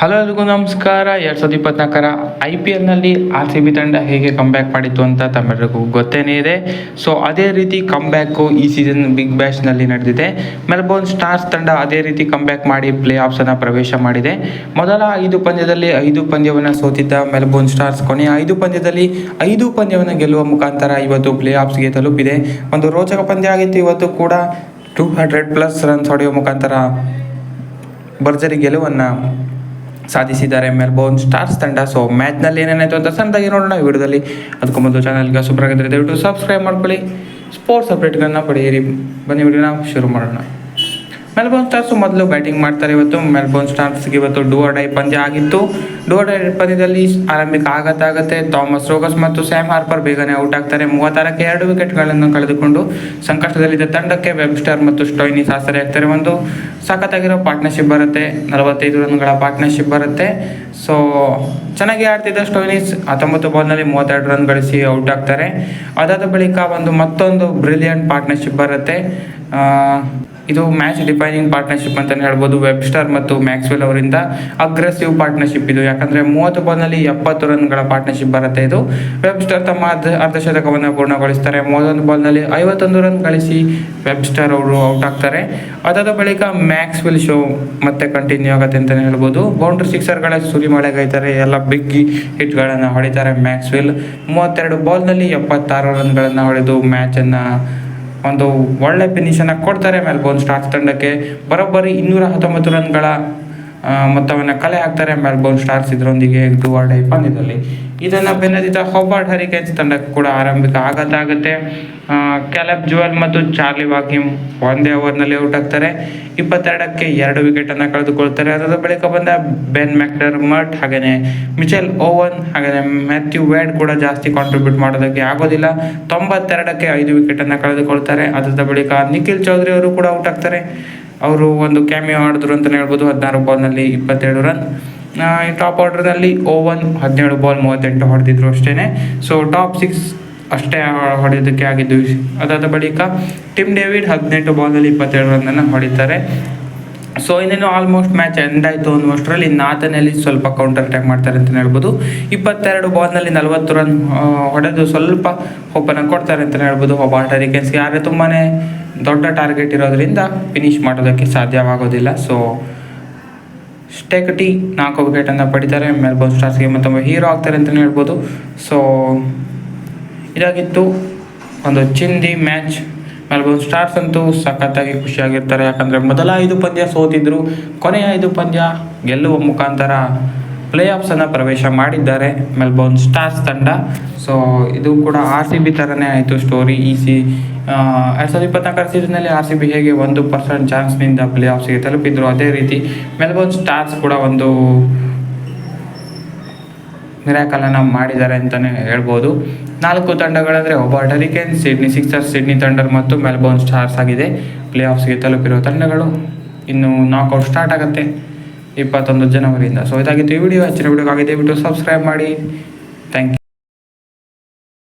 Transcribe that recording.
Hello ಎಲ್ರಿಗೂ ನಮಸ್ಕಾರ. ಎರಡು ಸಾವಿರದ ಇಪ್ಪತ್ನಾಲ್ಕರ ಐ ಪಿ ಎಲ್ನಲ್ಲಿ ಆರ್ ಸಿ ಬಿ ತಂಡ ಹೇಗೆ ಕಮ್ಬ್ಯಾಕ್ ಮಾಡಿತ್ತು ಅಂತ ತಮ್ಮೆಲ್ಲರಿಗೂ ಗೊತ್ತೇನೆ ಇದೆ. ಸೊ ಅದೇ ರೀತಿ ಕಮ್ಬ್ಯಾಕು ಈ ಸೀಸನ್ ಬಿಗ್ ಬ್ಯಾಶ್ನಲ್ಲಿ ನಡೆದಿದೆ. ಮೆಲ್ಬೋರ್ನ್ ಸ್ಟಾರ್ಸ್ ತಂಡ ಅದೇ ರೀತಿ ಕಮ್ಬ್ಯಾಕ್ ಮಾಡಿ ಪ್ಲೇ ಆಫ್ಸನ್ನು ಪ್ರವೇಶ ಮಾಡಿದೆ. ಮೊದಲ ಐದು ಪಂದ್ಯದಲ್ಲಿ ಐದು ಪಂದ್ಯವನ್ನು ಸೋತಿದ್ದ ಮೆಲ್ಬೋರ್ನ್ ಸ್ಟಾರ್ಸ್ ಕೊನೆಯ ಐದು ಪಂದ್ಯದಲ್ಲಿ ಐದು ಪಂದ್ಯವನ್ನು ಗೆಲ್ಲುವ ಮುಖಾಂತರ ಇವತ್ತು ಪ್ಲೇ ಆಫ್ಸ್ಗೆ ತಲುಪಿದೆ. ಒಂದು ರೋಚಕ ಪಂದ್ಯ ಆಗಿತ್ತು. ಇವತ್ತು ಕೂಡ ಟೂ ಹಂಡ್ರೆಡ್ ಪ್ಲಸ್ ರನ್ಸ್ ಹೊಡೆಯುವ ಮುಖಾಂತರ ಭರ್ಜರಿ ಗೆಲುವನ್ನು ಸಾಧಿಸಿದ್ದಾರೆ ಮೆಲ್ಬೋರ್ನ್ ಸ್ಟಾರ್ಸ್ ತಂಡ. ಸೊ ಮ್ಯಾಚ್ನಲ್ಲಿ ಏನೇನಾಯಿತು ಅಂತ ಸಣ್ಣದಾಗಿ ನೋಡೋಣ. ಈ ವಿಡಿಯೋದಲ್ಲಿ ಅದಕ್ಕೂ ಮೊದಲು ಚಾನಲ್ಗೆ ಆಗಿದ್ರೆ ದಯವಿಟ್ಟು ಸಬ್ಸ್ಕ್ರೈಬ್ ಮಾಡ್ಕೊಳ್ಳಿ. ಸ್ಪೋರ್ಟ್ಸ್ ಅಪ್ಡೇಟ್ಗಳನ್ನ ಪಡೆಯಿರಿ. ಬನ್ನಿ, ವಿಡಿಯೋನ ಶುರು ಮಾಡೋಣ. ಮೆಲ್ಬೋರ್ನ್ ಸ್ಟಾರ್ಸ್ ಮೊದಲು ಬ್ಯಾಟಿಂಗ್ ಮಾಡ್ತಾರೆ ಇವತ್ತು. ಮೆಲ್ಬೋರ್ನ್ ಸ್ಟಾರ್ಸ್ಗೆ ಇವತ್ತು ಡೂ ಡೈ ಪಂದ್ಯ ಆಗಿತ್ತು. ಡೂ ಡೈ ಪಂದ್ಯದಲ್ಲಿ ಆರಂಭಿಕ ಆಘಾತ ಥಾಮಸ್ ರೋಗಸ್ ಮತ್ತು ಸ್ಯಾಮ್ ಹಾರ್ಪರ್ ಬೇಗನೆ ಔಟ್ ಆಗ್ತಾರೆ. ಮೂವತ್ತಾರಕ್ಕೆ ಎರಡು ವಿಕೆಟ್ಗಳನ್ನು ಕಳೆದುಕೊಂಡು ಸಂಕಷ್ಟದಲ್ಲಿದ್ದ ತಂಡಕ್ಕೆ ವೆಬ್ಸ್ಟರ್ ಮತ್ತು ಸ್ಟೋಯ್ನಿ ಆಗ್ತಾರೆ. ಒಂದು ಸಖತ್ತಾಗಿರೋ ಪಾರ್ಟ್ನರ್ಶಿಪ್ ಬರುತ್ತೆ. ನಲವತ್ತೈದು ರನ್ಗಳ ಪಾರ್ಟ್ನರ್ಶಿಪ್ ಬರುತ್ತೆ. ಸೊ ಚೆನ್ನಾಗಿ ಆಡ್ತಿದ್ದ ಸ್ಟೋಯ್ನಿಸ್ ಹತ್ತೊಂಬತ್ತು ಬಾಲ್ನಲ್ಲಿ ಮೂವತ್ತೆರಡು ರನ್ ಗಳಿಸಿ ಔಟ್ ಆಗ್ತಾರೆ. ಅದಾದ ಬಳಿಕ ಒಂದು ಮತ್ತೊಂದು ಬ್ರಿಲಿಯಂಟ್ ಪಾರ್ಟ್ನರ್ಶಿಪ್ ಬರುತ್ತೆ. ಇದು ಮ್ಯಾಚ್ ಡಿಫೈನಿಂಗ್ ಪಾರ್ಟ್ನರ್ಶಿಪ್ ಅಂತಲೇ ಹೇಳ್ಬೋದು. ವೆಬ್ಸ್ಟರ್ ಮತ್ತು ಮ್ಯಾಕ್ಸ್ವೆಲ್ ಅವರಿಂದ ಅಗ್ರೆಸಿವ್ ಪಾರ್ಟ್ನರ್ಶಿಪ್ ಇದು. ಯಾಕಂದರೆ ಮೂವತ್ತು ಬಾಲ್ನಲ್ಲಿ ಎಪ್ಪತ್ತು ರನ್ಗಳ ಪಾರ್ಟ್ನರ್ಶಿಪ್ ಬರುತ್ತೆ ಇದು. ವೆಬ್ಸ್ಟರ್ ತಮ್ಮ ಅರ್ಧ ಅರ್ಧಶತಕವನ್ನು ಪೂರ್ಣಗೊಳಿಸ್ತಾರೆ. ಮೂವತ್ತೊಂದು ಬಾಲ್ನಲ್ಲಿ ಐವತ್ತೊಂದು ರನ್ ಗಳಿಸಿ ವೆಬ್ಸ್ಟರ್ ಅವರು ಔಟ್ ಆಗ್ತಾರೆ. ಅದಾದ ಬಳಿಕ ಮ್ಯಾಕ್ಸ್ವೆಲ್ ಶೋ ಮತ್ತೆ ಕಂಟಿನ್ಯೂ ಆಗುತ್ತೆ ಅಂತಲೇ ಹೇಳ್ಬೋದು. ಬೌಂಡ್ರಿ ಸಿಕ್ಸರ್ಗಳ ಸುರಿಮಳೆಗೈತಾರೆ ಎಲ್ಲ ಬಿಗ್ ಹಿಟ್ಗಳನ್ನು ಹೊಡಿತಾರೆ ಮ್ಯಾಕ್ಸ್ವೆಲ್ ಮೂವತ್ತೆರಡು ಬಾಲ್ನಲ್ಲಿ ಎಪ್ಪತ್ತಾರು ರನ್ಗಳನ್ನು ಹೊಡೆದು ಮ್ಯಾಚನ್ನು ಒಂದು ಒಳ್ಳೆ ಫಿನಿಷನ್ನು ಕೊಡ್ತಾರೆ ಮೆಲ್ಬೋರ್ನ್ ಸ್ಟಾರ್ಸ್ ತಂಡಕ್ಕೆ. ಬರೋಬ್ಬರಿ ಇನ್ನೂರ ಹತ್ತೊಂಬತ್ತು ರನ್ಗಳ ಮೊತ್ತವನ್ನು ಕಲೆ ಹಾಕ್ತಾರೆ, ಮೆಲ್ಬೋರ್ನ್ ಸ್ಟಾರ್ಸ್ ಇದರೊಂದಿಗೆ ಡೂ ಆರ್ ಡೈ ಪಂದ್ಯದಲ್ಲಿ ಇದನ್ನು ಬೆನ್ನದಿದ್ದ ಹೊಬಾರ್ಡ್ ಹರಿಕೇನ್ಸ್ ತಂಡಕ್ಕೆ ಕೂಡ ಆರಂಭಿಕ ಆಘಾತ ಆಗುತ್ತೆ. ಕ್ಯಾಲೆಬ್ ಜುವೆಲ್ ಮತ್ತು ಚಾರ್ಲಿ ವಾಕಿಮ್ ಒಂದೇ ಓವರ್ನಲ್ಲಿ ಔಟ್ ಆಗ್ತಾರೆ. ಇಪ್ಪತ್ತೆರಡಕ್ಕೆ ಎರಡು ವಿಕೆಟನ್ನು ಕಳೆದುಕೊಳ್ತಾರೆ. ಅದರ ಬಳಿಕ ಬಂದ ಬೆನ್ ಮ್ಯಾಕ್ಟರ್ ಮಟ್ ಹಾಗೆಯೇ ಮಿಚೆಲ್ ಓವನ್ ಹಾಗೆಯೇ ಮ್ಯಾಥ್ಯೂ ವ್ಯಾಡ್ ಕೂಡ ಜಾಸ್ತಿ ಕಾಂಟ್ರಿಬ್ಯೂಟ್ ಮಾಡೋದಕ್ಕೆ ಆಗೋದಿಲ್ಲ. ತೊಂಬತ್ತೆರಡಕ್ಕೆ ಐದು ವಿಕೆಟನ್ನು ಕಳೆದುಕೊಳ್ತಾರೆ. ಅದರ ಬಳಿಕ ನಿಖಿಲ್ ಚೌಧರಿ ಅವರು ಕೂಡ ಔಟ್ ಆಗ್ತಾರೆ. ಅವರು ಒಂದು ಕ್ಯಾಮಿಯೋ ಆಡಿದ್ರು ಅಂತಲೇ ಹೇಳ್ಬೋದು, ಹದಿನಾರು ಬಾಲ್ನಲ್ಲಿ ಇಪ್ಪತ್ತೆರಡು ರನ್. ಟಾಪ್ ಆರ್ಡರ್ನಲ್ಲಿ ಓವನ್ ಹದಿನೇಳು ಬಾಲ್ ಮೂವತ್ತೆಂಟು ಹೊಡೆದಿದ್ರು ಅಷ್ಟೇ ಸೊ, ಟಾಪ್ ಸಿಕ್ಸ್ ಅಷ್ಟೇ ಹೊಡೆಯೋದಕ್ಕೆ ಆಗಿದ್ದು. ಅದಾದ ಬಳಿಕ ಟಿಮ್ ಡೇವಿಡ್ ಹದಿನೆಂಟು ಬಾಲ್ನಲ್ಲಿ ಇಪ್ಪತ್ತೆರಡು ರನ್ನನ್ನು ಹೊಡಿತಾರೆ. ಸೊ, ಇನ್ನೇನು ಆಲ್ಮೋಸ್ಟ್ ಮ್ಯಾಚ್ ಎಂಡ್ ಆಯಿತು ಅನ್ನುವಷ್ಟರಲ್ಲಿ ನಾತನಲ್ಲಿ ಸ್ವಲ್ಪ ಕೌಂಟರ್ ಅಟ್ಯಾಕ್ ಮಾಡ್ತಾರೆ ಅಂತಲೇ ಹೇಳ್ಬೋದು. ಇಪ್ಪತ್ತೆರಡು ಬಾಲ್ನಲ್ಲಿ ನಲವತ್ತು ರನ್ ಹೊಡೆದು ಸ್ವಲ್ಪ ಹೋಪನ್ನು ಕೊಡ್ತಾರೆ ಅಂತಲೇ ಹೇಳ್ಬೋದು. ಒಬ್ಬ ಟರಿಕೆನ್ಸ್ಗೆ ಆದರೆ ತುಂಬಾ ದೊಡ್ಡ ಟಾರ್ಗೆಟ್ ಇರೋದ್ರಿಂದ ಫಿನಿಶ್ ಮಾಡೋದಕ್ಕೆ ಸಾಧ್ಯವಾಗೋದಿಲ್ಲ. ಸೊ ಸ್ಟೆಕಟಿ ನಾಲ್ಕು ವಿಕೆಟನ್ನು ಪಡಿತಾರೆ. ಮೆಲ್ಬೋರ್ನ್ ಸ್ಟಾರ್ಸ್ಗೆ ಮತ್ತೊಮ್ಮೆ ಹೀರೋ ಆಗ್ತಾರೆ ಅಂತಲೇ ಹೇಳ್ಬೋದು. ಸೊ ಇದಾಗಿತ್ತು ಒಂದು ಚಿಂದಿ ಮ್ಯಾಚ್ ಮೆಲ್ಬೋರ್ನ್ ಸ್ಟಾರ್ಸ್ ಅಂತೂ ಸಖತ್ತಾಗಿ ಖುಷಿಯಾಗಿರ್ತಾರೆ. ಯಾಕಂದರೆ ಮೊದಲ ಐದು ಪಂದ್ಯ ಸೋತಿದ್ರು, ಕೊನೆಯ ಐದು ಪಂದ್ಯ ಗೆಲ್ಲುವ ಮುಖಾಂತರ ಪ್ಲೇ ಆಫ್ಸನ್ನು ಪ್ರವೇಶ ಮಾಡಿದ್ದಾರೆ ಮೆಲ್ಬೋರ್ನ್ ಸ್ಟಾರ್ಸ್ ತಂಡ. ಸೊ ಇದು ಕೂಡ ಆರ್ ಸಿ ಬಿ ಥರನೇ ಆಯಿತು ಸ್ಟೋರಿ ಈ ಸಿ ಎರಡು ಸಾವಿರದ ಇಪ್ಪತ್ನಾಲ್ಕರ ಸೀಸನ್ನಲ್ಲಿ ಆರ್ ಸಿ ಬಿ ಹೇಗೆ ಒಂದು ಪರ್ಸೆಂಟ್ ಚಾನ್ಸ್ನಿಂದ ಪ್ಲೇ ಆಫ್ಸ್ಗೆ ತಲುಪಿದ್ರು ಅದೇ ರೀತಿ ಮೆಲ್ಬೋರ್ನ್ ಸ್ಟಾರ್ಸ್ ಕೂಡ ಒಂದು ಮಿರಾಕಲನ್ನು ಮಾಡಿದ್ದಾರೆ ಅಂತಲೇ ಹೇಳ್ಬೋದು. ನಾಲ್ಕು ತಂಡಗಳಂದರೆ ಒಬ್ಬ ಟರಿಕೆನ್ ಸಿಡ್ನಿ ಸಿಕ್ಸರ್ಸ್ ಸಿಡ್ನಿ ತಂಡರ್ ಮತ್ತು ಮೆಲ್ಬೋರ್ನ್ ಸ್ಟಾರ್ಸ್ ಆಗಿದೆ. ಪ್ಲೇ ಆಫ್ಸ್ಗೆ ತಲುಪಿರೋ ತಂಡಗಳು ಇನ್ನು ನಾಕೌಟ್ ಸ್ಟಾರ್ಟ್ ಆಗುತ್ತೆ. ಇಪ್ಪತ್ತೊಂದು ಜನವರಿಯಿಂದ. ಸೊ ಇದಾಗಿತ್ತು ಈ ವಿಡಿಯೋ ಹೆಚ್ಚಿನ ವಿಡಿಯೋಗಾಗಿ ದಯವಿಟ್ಟು ಸಬ್ಸ್ಕ್ರೈಬ್ ಮಾಡಿ. Thank you